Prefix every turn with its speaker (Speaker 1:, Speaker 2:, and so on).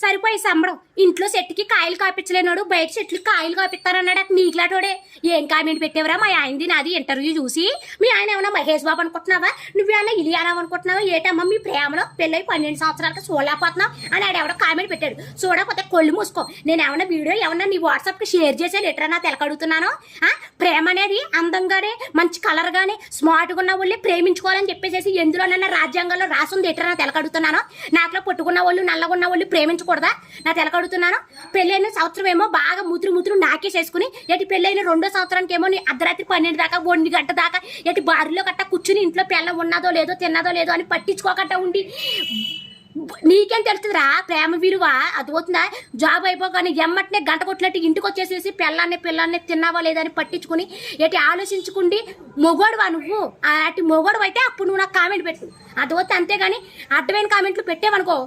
Speaker 1: సరిపోయి సంబడం ఇంట్లో చెట్టుకి కాయలు కాపించలేనాడు. బయట చెట్లు కాయలు కాపిస్తానన్నాడు అక్కడ నీకులాటోడే. ఏం కామెంట్ పెట్టేవరా? మా ఆయనది నాది ఇంటర్వ్యూ చూసి. మీ ఆయన ఏమన్నా మహేష్ బాబు అనుకుంటున్నావా? నువ్వేమన్నా ఇలియానా అనుకుంటున్నావా? ఏటమ్మా మీ ప్రేమలో పెళ్ళై పన్నెండు సంవత్సరాలకు చూడలేకపోతున్నావు అని ఆడు ఎవడో కామెంట్ పెట్టాడు. చూడకపోతే కొళ్ళు మూసుకో. నేను ఏమన్నా వీడియో ఏమన్నా నీ వాట్సాప్కి షేర్ చేసే లెటర్ నా తెలకడుగుతున్నాను ప్రేమ అనేది అందంగానే మంచి కలర్ గానే ఉన్న వాళ్ళే ప్రేమించుకోవాలని చెప్పేసి ఎందులోనైనా రాజ్యాంగంలో రాసుంది ఎట్లా నా తెలకడుతున్నాను నాకులో పొట్టుకున్న వాళ్ళు నల్లగా ఉన్న వాళ్ళు ప్రేమించకూడదా? నా తెలకడుగుతున్నాను పెళ్ళైన సంవత్సరం ఏమో బాగా ముతురు ముతురు నాకేసేసుకుని ఎటు పెళ్ళైన రెండో సంవత్సరానికి ఏమో నీ అర్ధరాత్రి పన్నెండు దాకా ఒంటి గంట దాకా ఎటు బారిలో గట్ట కూర్చుని ఇంట్లో పిల్ల ఉన్నదో లేదో తిన్నదో లేదో అని పట్టించుకోకుండా ఉండి నీకేం తెలుస్తుందిరా? ప్రేమ విలువ. అది అర్థమవుతుందా జాబ్ అయిపోగానే ఎమ్మటనే గంట కొట్టినట్టు ఇంటికి వచ్చేసేసి పిల్లాన్ని పిల్లాన్ని తిన్నావా లేదా అని పట్టించుకుని ఎటు ఆలోచించుకుండి మొగోడువా నువ్వు? అలాంటి మొగోడు అయితే అప్పుడు నువ్వు నాకు కామెంట్ పెట్టు. అర్థమవుతుంది అంతేగాని అడ్డమైన కామెంట్లు పెట్టేవనుకో.